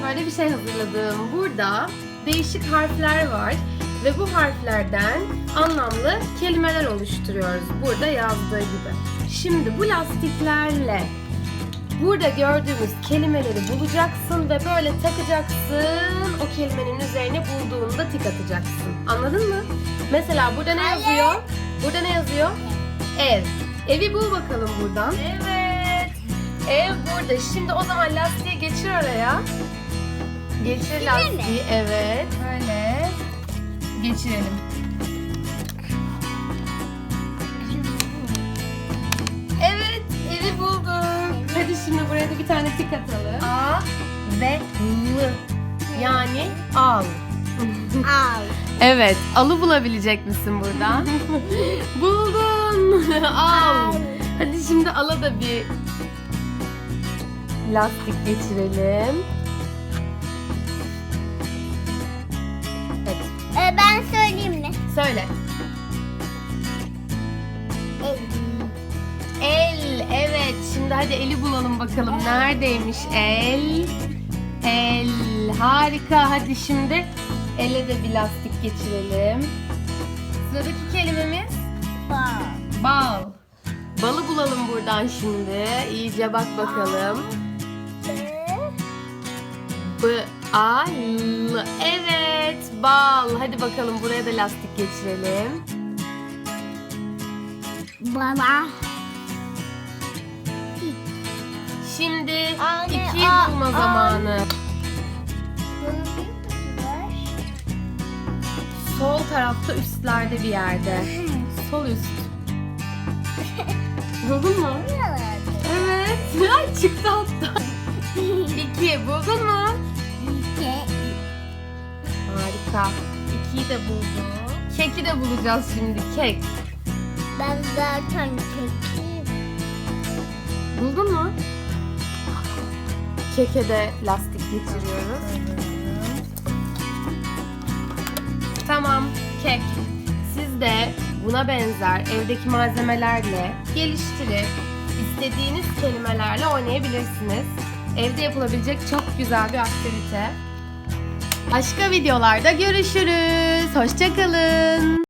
şöyle bir şey hazırladım. Burada değişik harfler var ve bu harflerden anlamlı kelimeler oluşturuyoruz. Burada yazdığı gibi. Şimdi bu lastiklerle burada gördüğümüz kelimeleri bulacaksın ve böyle takacaksın. O kelimenin üzerine bulduğunda tik atacaksın. Anladın mı? Mesela burada ne yazıyor? Burada ne yazıyor? Ev. Evi bul bakalım buradan. Evet. Ev burada. Şimdi o zaman lastiği geçir oraya. Geçir mi? lastiği. Evet. Böyle. Geçirelim. Evet. Evi bulduk. Hadi şimdi buraya da bir tane tik atalım. A ve L. Yani al. Al. Evet. Alı bulabilecek misin buradan? Buldun. al. Hadi şimdi ala da bir lastik geçirelim. Söyle. El. El. Evet. Şimdi hadi eli bulalım bakalım. Neredeymiş el? El. Harika. Hadi şimdi ele de bir lastik geçirelim. Sıradaki kelimemiz Bal. bal. Balı bulalım buradan şimdi. İyice bak bakalım. B A L. Evet, bal. Hadi bakalım buraya da lastik geçirelim. Baba. Şimdi Anne, ikiyi a- bulma a- zamanı. Sol tarafta üstlerde bir yerde. Sol üst. Buldun mu? Evet. Ay çıktı hatta. İki buldun mu? Harika. İkiyi de buldum. Keki de bulacağız şimdi. Kek. Ben zaten kekiyim. Buldun mu? Keke de lastik geçiriyoruz. Tamam, kek. Siz de buna benzer evdeki malzemelerle geliştirip istediğiniz kelimelerle oynayabilirsiniz. Evde yapılabilecek çok güzel bir aktivite. Başka videolarda görüşürüz. Hoşçakalın.